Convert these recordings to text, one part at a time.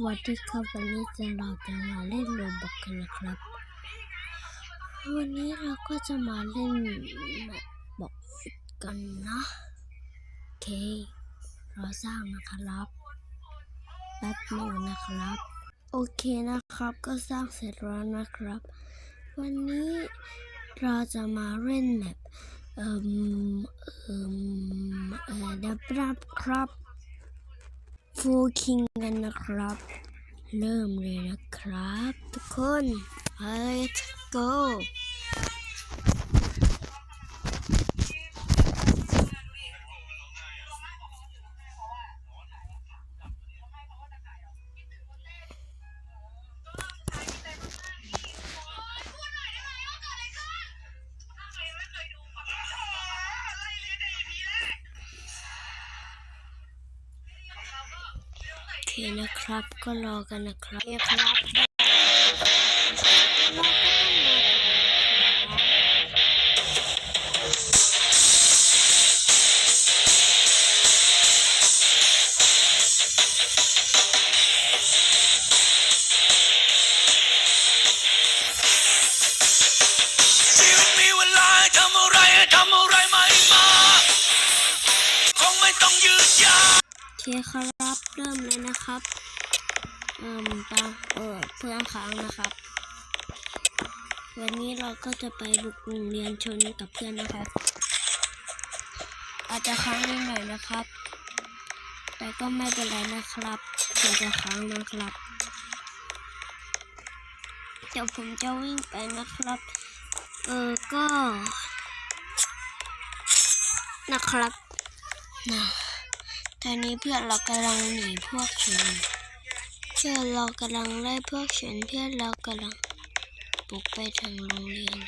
วัสดีครับวันนี้จะเราจะมาเล่นโรบอกกันนะครับ วันนี้เราก็จะมาเล่นแบบบอกฟิตกันนะโอเคเราสร้างนะครับแป๊บหนึงนะครับ โอเคนะครับก็สร้างเสร็จแล้วนะครับ วันนี้เราจะมาเล่นแบบเอ่มเอ่มเอ่อเดับรับครับ ฟูคิงกันนะครับ เริ่มเลยนะครับ ทุกคน let's go นะครับ ก็รอกันนะครับโอเคครับเราก็ต้องรอก่อนนะครับเทำอะไรให้ทำอะไรไม่มาคงไม่ต้องยืนยาวโอเคครับ เริ่มเลยนะ ครับเอ่มตาเออเพื่อนค้างนะครับ วันนี้เราก็จะไปบุกโรงเรียนชนกับเพื่อนนะครับ อาจจะค้างนิดหน่อยนะครับ แต่ก็ไม่เป็นไรนะครับเพียงจะค้างนะครับเดี๋ยวผมจะวิ่งไปนะครับ เออก็นะครับนะ ตอนนี้เพื่อนเรากำลังหนีพวกชนเพื่อนเรากำลังไล่พวกชนเพื่อนเรากำลังบุกไปถึงโรงเรียน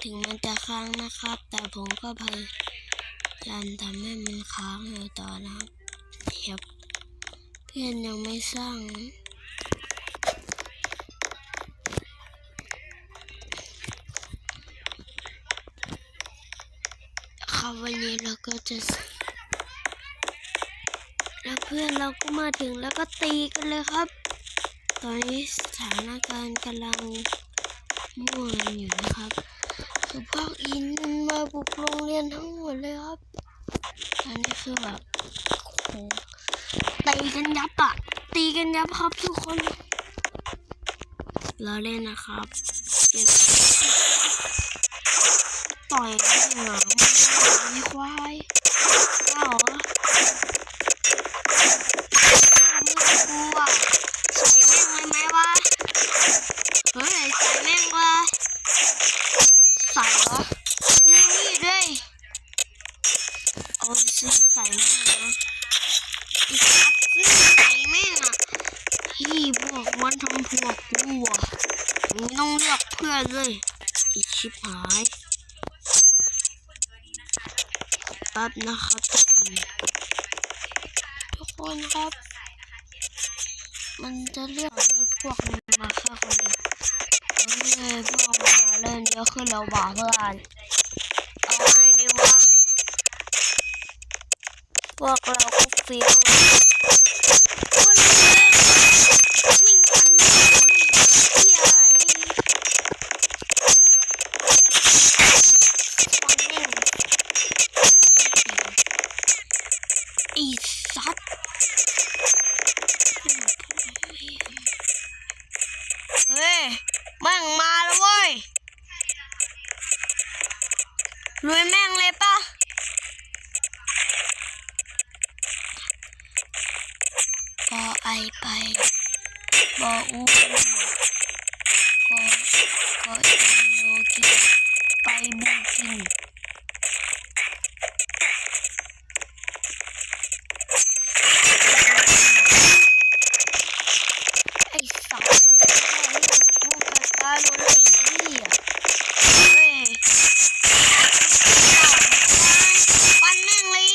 ถึงมันจะค้างนะครับ แต่ผมก็พยายามทำให้มันค้างอยู่ต่อนะครับเพื่อนยังไม่สร้างครับวันนี้เราก็จะ แล้วเพื่อนเราก็มาถึงแล้วก็ตีกันเลยครับ ตอนนี้สถานการณ์กำลังม่วนอยู่นะครับคือพวกอินมาบุกโรงเรียนทั้งหมดเลยครับ ตอนนี้คือแบบโหตีกันยับอะตีกันยับครับทุกคนเราเล่นนะครับต่อยกันหนามีควายเอ้า เหรอไม่กลัวใส่แมงเลยไหมวะเฮ้ยใส่แมงวะใส่เหรอกูมีมีดด้วยเอาสิใส่แมงนะอีกครับสิใส่แมงอะพี่พวกมันทำพวกกูอะไม่ต้องเลือกเพื่อนเลยอีชิบหายแป๊บนะครับทุกคน ทุกคนครับ มันจะเรียกให้พวกมันมาฆ่าคนเดียวเฮ้ยพวกมันมาเล่นเยอะขึ้นแล้วว่ะเพื่อนเอาไงดีวะพวกเราก็ฟีล ลุยแม่งเลยปะบอไอไปบออูก็ก็อีโนกิไปบูกินไอสัตว์กูจะให้กูกระตายหมดเลยไอ้เหี้ยเฮ้ยปันแม่งเลย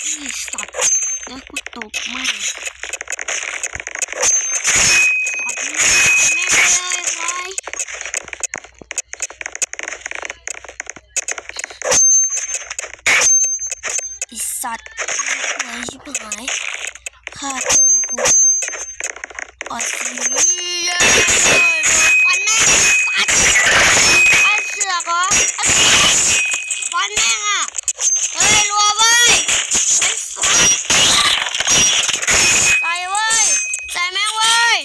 ไอสัตว์แล้วกูตบแม่งสัตว์แม่งแม่งเลยไว้ สัตว์ไหนชิบหายฆ่าเพื่อนกูอดสิเย้ฟันแม่งสัตว์ไอ้เสือกเหรอไอ้ฟันแม่งอะเฮ้ยรัวเว้ยไอ้สัตว์ใส่เว้ยใส่แม่งเว้ย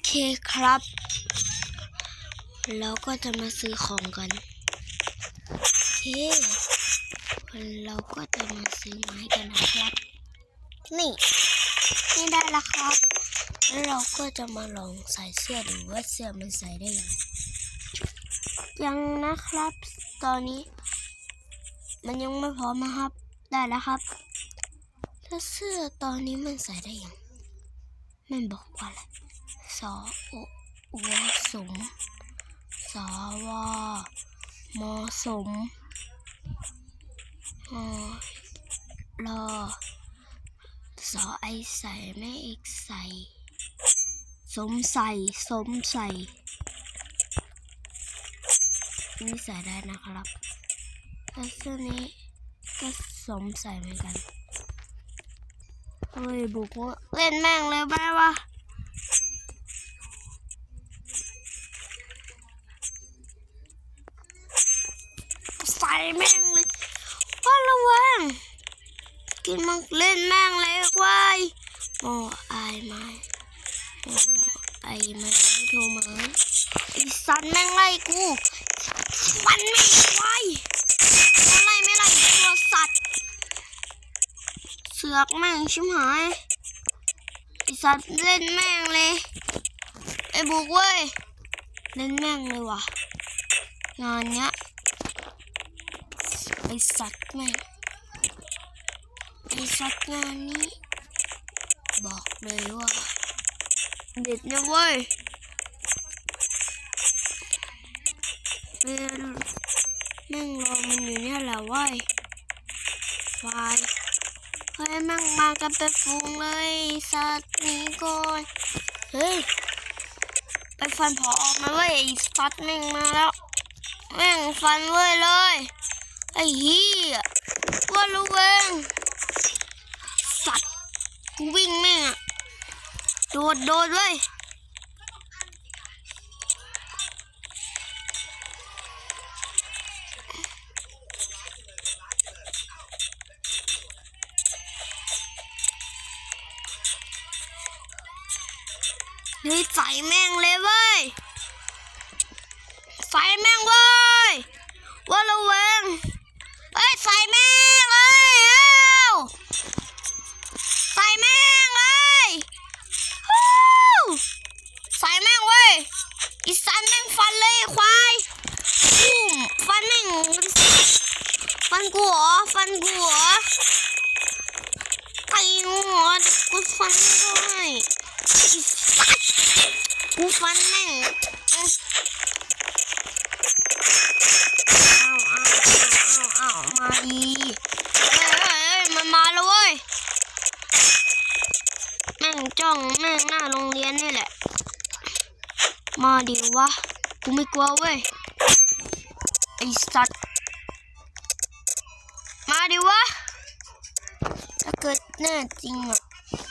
โอ คครับเราก็จะมาซื้อของกันโอเคเราก็จะมาซื้อไม้กันนะครับ นี่ นี่ได้แล้วครับ แล้วเราก็จะมาลองใส่เสื้อดูว่าเสื้อมันใส่ได้ยังยังนะครับ ตอนนี้ มันยังไม่พร้อมนะครับ ได้แล้วครับ ถ้าเสื้อตอนนี้มันใส่ได้ยังมันบอกว่าอะไร สออวสมสวมสมอรอสอไอใส่ไม่เอกใส่สมใส่สมใส่นี่ใส่ได้นะครับแล้วเสื้อนี้ก็สมใส่เหมือนกัน เฮ้ยบุกว่าเล่นแม่งเลยไหมวะ ใส่แม่งเลยว่าระวังกินมันเล่นแม่งเลยควาย โอ้อายไมโอ้ไอ้แม่โทรมาไอสันแม่งไล่กูฟันแม่งควายมันไล่ไม่ไล่ตัวสัตว์ เสือกแม่งชิมหายไอสัตว์เล่นแม่งเลยไอบุกเว้ยเล่นแม่งเลยว่ะงานเนี้ยไอสัตว์แม่งไอสัตว์งานนี้ บอกเลยว่าเด็ดนะเว้ยเออแม่งรอมันอยู่เนี่ยแหละเว้ยวายเฮ้ยแม่งมากันเป็นฝูงเลยสัตว์นี้ก่อนเฮ้ยไปฟันพอออกมาเว้ยสัตว์แม่งมาแล้วแม่งฟันเว้ยเลยไอ้เหี้ยว่ารู้เองสัตว์ กูวิ่งแม่งอะโดดโดดเว้ยเฮ้ยใส่แม่งเลยเว้ยใส่แม่งเว้ยว่าเวงเฮ้ยใส่แม่งเอ้ยเอ้าใส่แม่งเลยฮู้ใส่แม่งเว้ยอีสันแม่งฟันเลยไอ้ควายปุ้มฟันแม่งฟั นกูเหรอฟันกูเหรอไอ้หัวกูฟันไม่ได้อีสัตว์กูฟันแม่งอื้อเอาเอาเอาเอาเอามาดีเฮ้ยเฮ้ยมันมาแล้วเว้ยแม่งจ้องแม่งหน้าโรงเรียนนี่แหละ มาดิวะกูไม่กลัวเว้ยไอสัตว์ แน่จริงอะ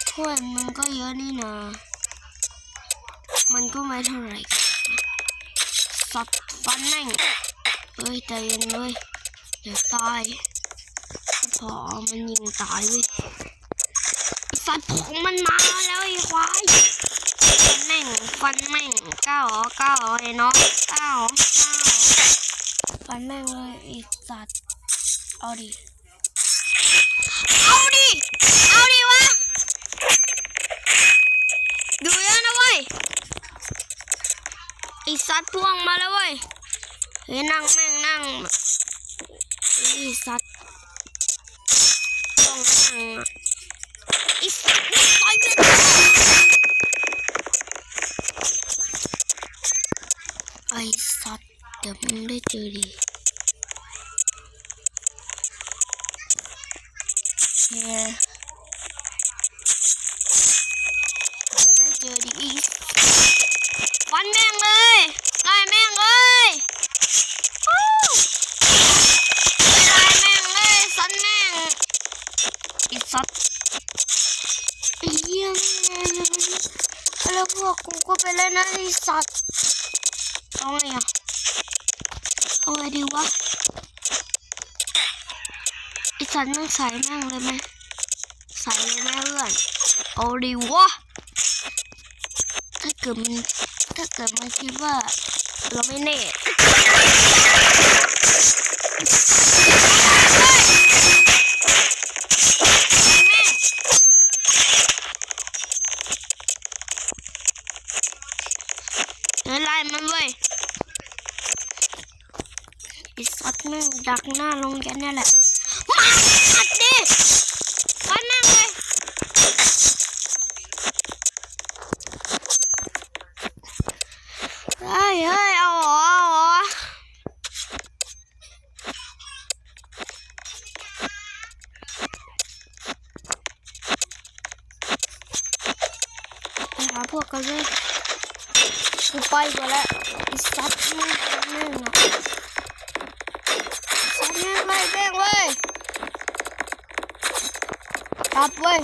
ถ้วยมันก็เยอะนี่นามันก็ไม่เท่าไหร่สัตว์ฟันแม่งเอ้ยใจเย็นเลยเดี๋ยวตายพอมันยิงตายเว้ยสัตว์ผมมันมาแล้วไอ้ควายฟันแม่งฟันแม่งก้าวเก้าวไอ้น้องก้าวเก้าวฟันแม่งเลยไอ้สัตว์เอาดิ เอาดิ เอาดิวะ ดูเยอะนะเว้ยไอสัตว์พ่วงมาแล้วเว้ย เฮ้ยนั่งแม่งนั่งไอสัตว์ต้องนั่งอะไอสัตว์ต่อยเลยไอสัตว์เดี๋ยวมึงได้เจอดี แเดี๋ยวได้เจอดีอีวันแม่งเลยไล่แม่งเลยไล่แม่งเลยสันแม่งอีสัตว์อ้เยี่ยมเลยแล้วพวกกูก็ไปเล่นนะไอ้สัตว์เอาไงอะเอาไงดีวะ สัตว์นั่งใส่แม่งเลยไหมใส่เลยไหมเพื่อนเอาดีวะถ้าเกิดมันถ้าเกิดมันคิดว่า เราไม่แน่แม่งเนไล่มันเว้ยไอสัตว์แม่งดักหน้าโรงเรียนเนี่ยแหละ อัดดิฟันแม่งเลยเฮ้ยเฮ้ยเอาหรอเอาหรอไปหาพวกกันเลยกูไปก่อนแล้วไอ้สัตว์แม่งแม่งอะสัตว์แม่งไล่แม่งเว้ย กลับเว้ย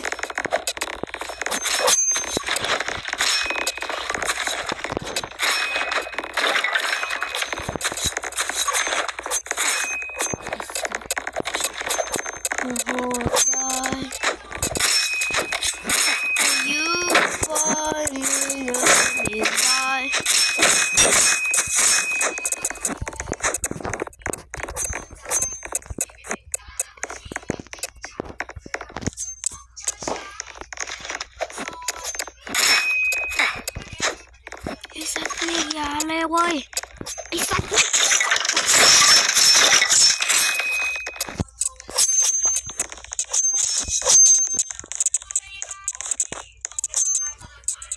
โอ้โหได้ You find me no die ไอ้สัตว์นี่อย่าเลยเว้ย ไอ้สัตว์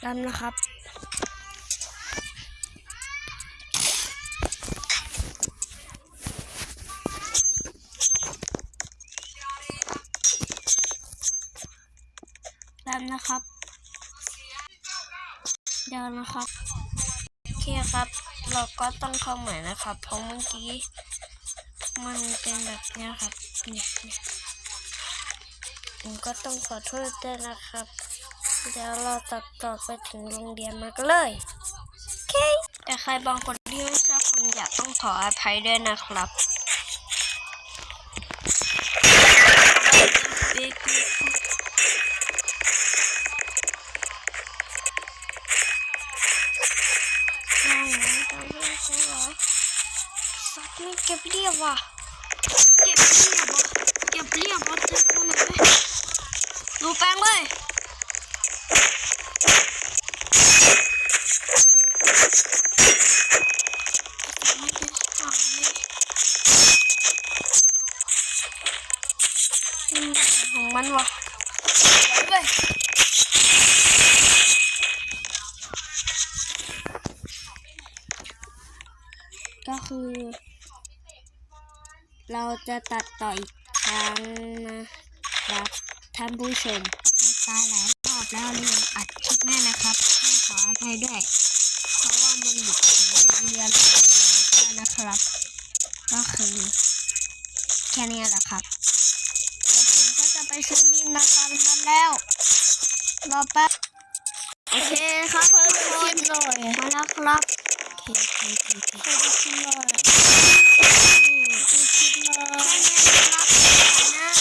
ดำนนะครับดำนนะครับเดี๋ยวนะครับ เคครับ เราก็ต้องเข้าใหม่นะครับ เพราะเมื่อกี้ มันเป็นแบบนี้ครับเนี่ยเนี่ยผมก็ต้องขอโทษด้วยนะครับ เดี๋ยวเราตัดต่อไปถึงโรงเรียนมาก็เลยโอเคแต่ใครบางคนที่ไม่ชอบผมอยากต้องขออภัยด้วยนะครับ ก็บเรียบว่ะเก็บเรียบว่ะเก็บเรียบว่ะเจอคนไหนไหมดูแป้งเลยไม่ได้หายอืมของมันว่ะไปก็คือ เราจะตัดต่ออีกครั้งนะครับท่านผู้ชมตายหลายรอบแล้วลืมอัดคลิปแม่นะครับต้องขออภัยด้วย เพราะว่ามันบุกถึงโรงเรียนเลยนะครับ ก็คือแค่นี้แหละครับเดี๋ยวผมก็จะไปซื้อมีดมาฟันมันแล้วรอแป๊บโอเคครับทุกคนมาแล้วครับ Çocuklar. Çocuklar.